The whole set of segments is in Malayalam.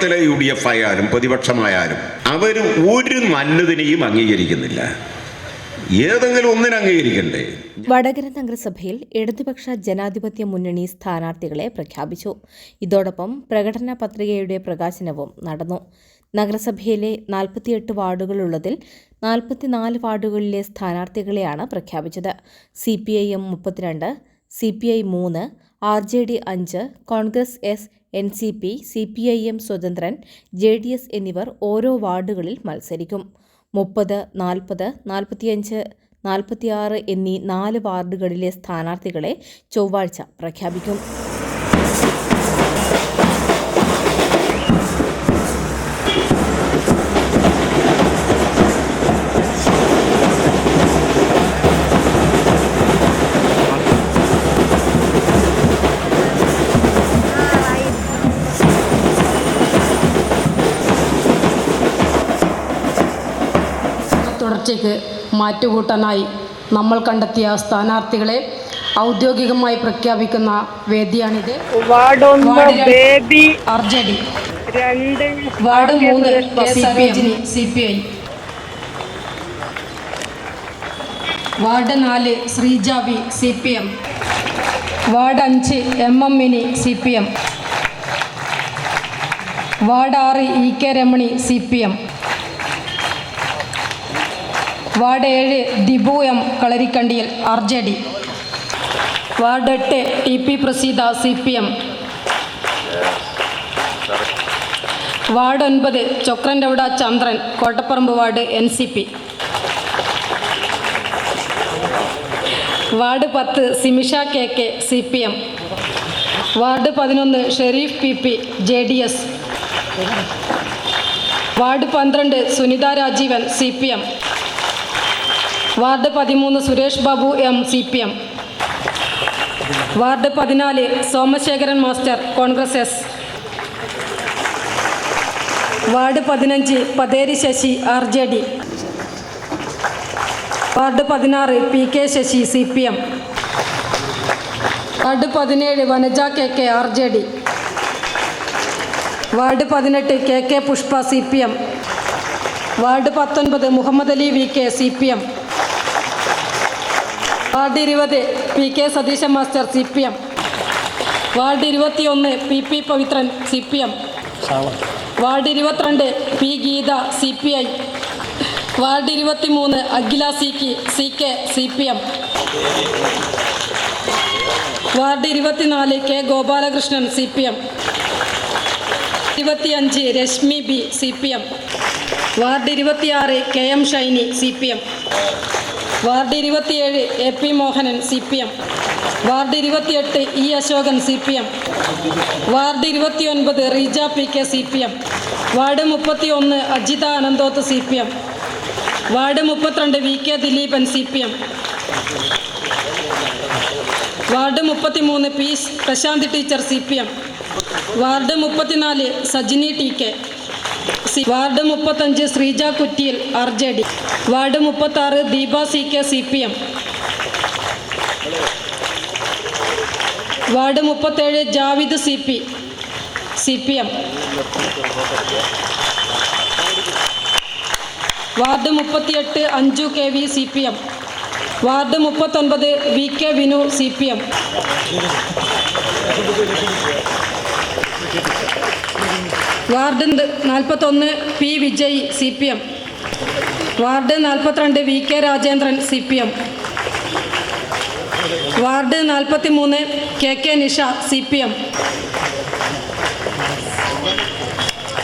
കേരളത്തിലെ യു ഡി എഫ് ആയാലും പ്രതിപക്ഷമായാലും അവർ ഒരു നല്ലതിനെയും അംഗീകരിക്കുന്നില്ല. ഏതെങ്കിലും ഒന്നിനെ അംഗീകരിക്കണ്ടേ? വടകര നഗരസഭയിൽ ഇടതുപക്ഷ ജനാധിപത്യ മുന്നണി സ്ഥാനാർത്ഥികളെ പ്രഖ്യാപിച്ചു. ഇതോടൊപ്പം പ്രകടന പത്രികയുടെ പ്രകാശനവും നടന്നു. നഗരസഭയിലെ നാൽപ്പത്തിയെട്ട് വാർഡുകളുള്ളതിൽ നാൽപ്പത്തിനാല് വാർഡുകളിലെ സ്ഥാനാർത്ഥികളെയാണ് പ്രഖ്യാപിച്ചത്. സി പി ഐ എം മുപ്പത്തിരണ്ട് സി പി ഐ മൂന്ന് ആർ ജെ ഡി അഞ്ച് Congress S N C P C P I M സ്വതന്ത്രൻ J D S എന്നിവർ ഓരോ വാർഡുകളിൽ മത്സരിക്കും. മുപ്പത് നാൽപ്പത് നാൽപ്പത്തിയഞ്ച് നാൽപ്പത്തിയാറ് എന്നീ നാല് വാർഡുകളിലെ സ്ഥാനാർത്ഥികളെ ചൊവ്വാഴ്ച പ്രഖ്യാപിക്കും. തുടർച്ചയ്ക്ക് മാറ്റുകൂട്ടാനായി നമ്മൾ കണ്ടെത്തിയ സ്ഥാനാർത്ഥികളെ ഔദ്യോഗികമായി പ്രഖ്യാപിക്കുന്ന വേദിയാണിത്. ആർ ജെ ഡി വാർഡ് മൂന്ന് സി പി ഐ. വാർഡ് നാല് Sreeja V C P M. Ward അഞ്ച് M M Mini C P M. Ward ആറ് E K Ramani C P M. Ward ഏഴ് Dibu M Kalarikkandiyil R J D ward എട്ട് T P Praseetha C P M. Ward ഒൻപത് Chokrantevida Chandran Kottaparamba ward N C P. Ward പത്ത് Simisha K K C P M. Ward പതിനൊന്ന് Sharif P P J D S. Ward പന്ത്രണ്ട് Sunitha Rajeevan C P M. Ward പതിമൂന്ന് Suresh Babu M C P M. Ward പതിനാല് Somasekharan master Congress S. Ward പതിനഞ്ച് Patheri Sasi R J D. Ward പതിനാറ് P K Sasi C P M. Ward പതിനേഴ് Vanaja K K R J D. Ward പതിനെട്ട് K K Pushpa C P M. Ward പത്തൊൻപത് Muhammad Ali V K C P M. Ward ഇരുപത് P K Satheesan master C P M. Ward ഇരുപത്തിയൊന്ന് P P Pavithran C P M. Ward ഇരുപത്തിരണ്ട് P Geetha C P I. Ward ഇരുപത്തിമൂന്ന് അഖില സി കി C K C P M. Ward ഇരുപത്തിനാല് K Gopalakrishnan C P M. ഇരുപത്തിയഞ്ച് Reshmi B C P M. Ward ഇരുപത്തിയാറ് K M Shiny C P M. Ward ഇരുപത്തിയേഴ് A P Mohanan C P M. Ward ഇരുപത്തിയെട്ട് E Asokan C P M. Ward ഇരുപത്തിയൊൻപത് Reeja P K C P M. Ward മുപ്പത്തി ഒന്ന് Ajitha Ananthoth C P M. Ward മുപ്പത്തിരണ്ട് V K Dileepan C P M. Ward മുപ്പത്തിമൂന്ന് P Prasanth teacher C P M. Ward മുപ്പത്തിനാല് Sajini T K. C ward മുപ്പത്തഞ്ച് Sreeja Kuttiyil R J D ward മുപ്പത്താറ് Deepa C K C P M. Ward മുപ്പത്തേഴ് Javid C P C P M. Ward മുപ്പത്തിയെട്ട് Anju K V C P M. Ward മുപ്പത്തൊൻപത് V K Vinu C P M. Ward നാൽപ്പത്തൊന്ന് P Vijay C P M. Ward നാൽപ്പത്തിരണ്ട് V K Rajendran C P M. Ward നാൽപ്പത്തി മൂന്ന് K K Nisha C P M.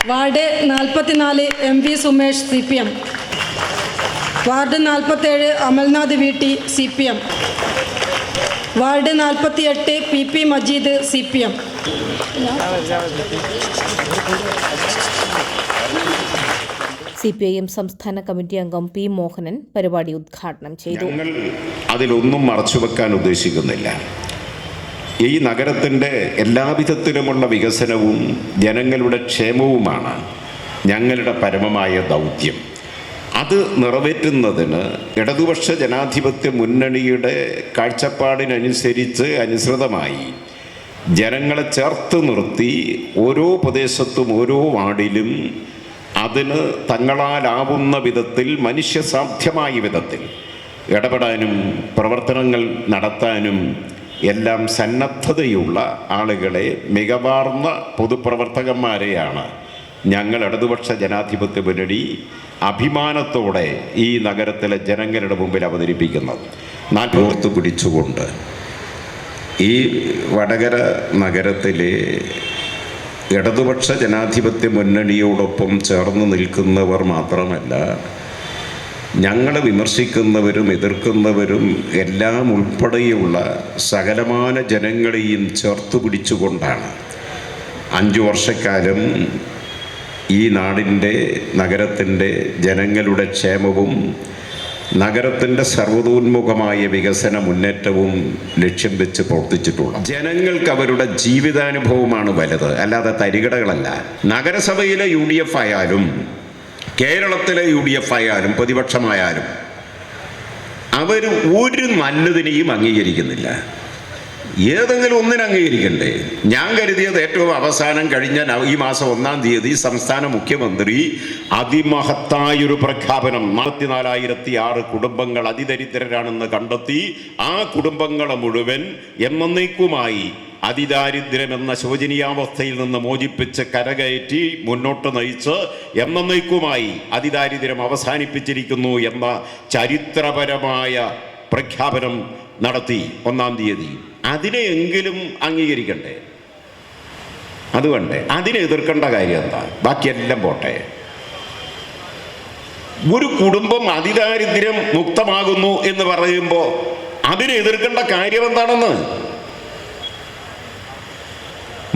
Ward നാൽപ്പത്തിനാല് M V Sumesh C P M. Ward നാൽപ്പത്തേഴ് Amalnath V T C P M. Ward നാൽപ്പത്തിയെട്ട് P P Majeed C P M. C P I M സംസ്ഥാന കമ്മിറ്റി അംഗം പി മോഹനൻ പരിപാടി ഉദ്ഘാടനം ചെയ്തു. ഞങ്ങൾ അതിലൊന്നും മറച്ചുവെക്കാൻ ഉദ്ദേശിക്കുന്നില്ല. ഈ നഗരത്തിന്റെ എല്ലാവിധത്തിലുമുള്ള വികസനവും ജനങ്ങളുടെ ക്ഷേമവുമാണ് ഞങ്ങളുടെ പരമമായ ദൗത്യം. അത് നിറവേറ്റുന്നതിന് ഇടതുപക്ഷ ജനാധിപത്യ മുന്നണിയുടെ കാഴ്ചപ്പാടിനനുസരിച്ച് അനുസൃതമായി ജനങ്ങളെ ചേർത്ത് നിർത്തി ഓരോ പ്രദേശത്തും ഓരോ വാർഡിലും അതിന് തങ്ങളാലാവുന്ന വിധത്തിൽ മനുഷ്യസാധ്യമായ വിധത്തിൽ ഇടപെടാനും പ്രവർത്തനങ്ങൾ നടത്താനും എല്ലാം സന്നദ്ധതയുള്ള ആളുകളെ മികവാർന്ന പൊതുപ്രവർത്തകന്മാരെയാണ് ഞങ്ങൾ ഇടതുപക്ഷ ജനാധിപത്യ മുന്നണി അഭിമാനത്തോടെ ഈ നഗരത്തിലെ ജനങ്ങളുടെ മുമ്പിൽ അവതരിപ്പിക്കുന്നത്. നാട്ടോർത്ത് പിടിച്ചുകൊണ്ട് ഈ വടകര നഗരത്തിലെ ഇടതുപക്ഷ ജനാധിപത്യ മുന്നണിയോടൊപ്പം ചേർന്ന് നിൽക്കുന്നവർ മാത്രമല്ല ഞങ്ങളെ വിമർശിക്കുന്നവരും എതിർക്കുന്നവരും എല്ലാം ഉൾപ്പെടെയുള്ള സകലമാന ജനങ്ങളെയും ചേർത്ത് പിടിച്ചുകൊണ്ടാണ് അഞ്ചു വർഷക്കാലം ഈ നാടിന്റെ നഗരത്തിന്റെ ജനങ്ങളുടെ ക്ഷേമവും നഗരത്തിന്റെ സർവതോന്മുഖമായ വികസന മുന്നേറ്റവും ലക്ഷ്യം വെച്ച് പ്രവർത്തിച്ചിട്ടുള്ള ജനങ്ങൾക്ക് അവരുടെ ജീവിതാനുഭവമാണ് വലുത്. അല്ലാതെ തരികടകളല്ല. നഗരസഭയിലെ യു ഡി എഫ് ആയാലും കേരളത്തിലെ യു ഡി എഫ് ആയാലും പ്രതിപക്ഷമായാലും അവർ ഒരു നല്ലതിനെയും അംഗീകരിക്കുന്നില്ല. ഏതെങ്കിലും ഒന്നിനെ അംഗീകരിക്കണ്ടേ? ഞാൻ കരുതിയത് ഏറ്റവും അവസാനം കഴിഞ്ഞ ഈ മാസം ഒന്നാം തീയതി സംസ്ഥാന മുഖ്യമന്ത്രി അതിമഹത്തായൊരു പ്രഖ്യാപനം നാൽപ്പത്തിനാലായിരത്തി ആറ് കുടുംബങ്ങൾ അതിദരിദ്രരാണെന്ന് കണ്ടെത്തി ആ കുടുംബങ്ങളെ മുഴുവൻ എന്നേക്കുമായി അതിദാരിദ്ര്യം എന്ന ശോചനീയാവസ്ഥയിൽ നിന്ന് മോചിപ്പിച്ച് കരകയറ്റി മുന്നോട്ട് നയിച്ച് എന്നേക്കുമായി അതിദാരിദ്ര്യം അവസാനിപ്പിച്ചിരിക്കുന്നു എന്ന ചരിത്രപരമായ പ്രഖ്യാപനം നടത്തി ഒന്നാം തീയതി. അതിനെയെങ്കിലും അംഗീകരിക്കണ്ടേ? അതുകൊണ്ട് അതിനെ എതിർക്കേണ്ട കാര്യം എന്താ? ബാക്കിയെല്ലാം പോട്ടെ. ഒരു കുടുംബം അതിദാരിദ്ര്യം മുക്തമാകുന്നു എന്ന് പറയുമ്പോൾ അതിനെ എതിർക്കേണ്ട കാര്യം എന്താണെന്ന്?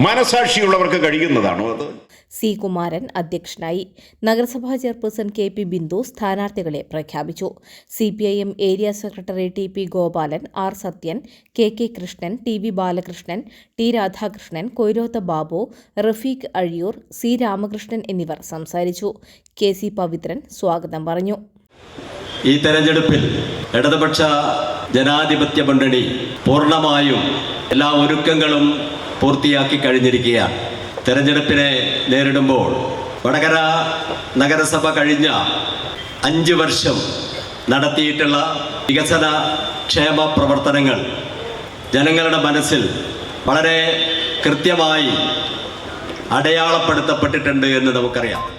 മനസാക്ഷിയുള്ളവർക്ക് കഴിയുന്നതാണോ അത്? സി കുമാരൻ അധ്യക്ഷനായി. നഗരസഭാ ചെയർപേഴ്സൺ കെ പി ബിന്ദു സ്ഥാനാർത്ഥികളെ പ്രഖ്യാപിച്ചു. C P I M area secretary T P Gopalan R Sathyan K K Krishnan T V Balakrishnan T Radhakrishnan Koyroth Babu Rafeeq Azhiyur C Ramakrishnan എന്നിവർ സംസാരിച്ചു. കെ സി പവിത്രൻ സ്വാഗതം പറഞ്ഞു. ഈ തെരഞ്ഞെടുപ്പിൽ ഇടതുപക്ഷ ജനാധിപത്യ മുന്നണി പൂർണമായും എല്ലാ ഒരുക്കങ്ങളും പൂർത്തിയാക്കി കഴിഞ്ഞിരിക്കുകയാണ്. തെരഞ്ഞെടുപ്പിനെ നേരിടുമ്പോൾ വടകര നഗരസഭ കഴിഞ്ഞ അഞ്ച് വർഷം നടത്തിയിട്ടുള്ള വികസന ക്ഷേമ പ്രവർത്തനങ്ങൾ ജനങ്ങളുടെ മനസ്സിൽ വളരെ കൃത്യമായി അടയാളപ്പെടുത്തപ്പെട്ടിട്ടുണ്ട് എന്ന് നമുക്കറിയാം.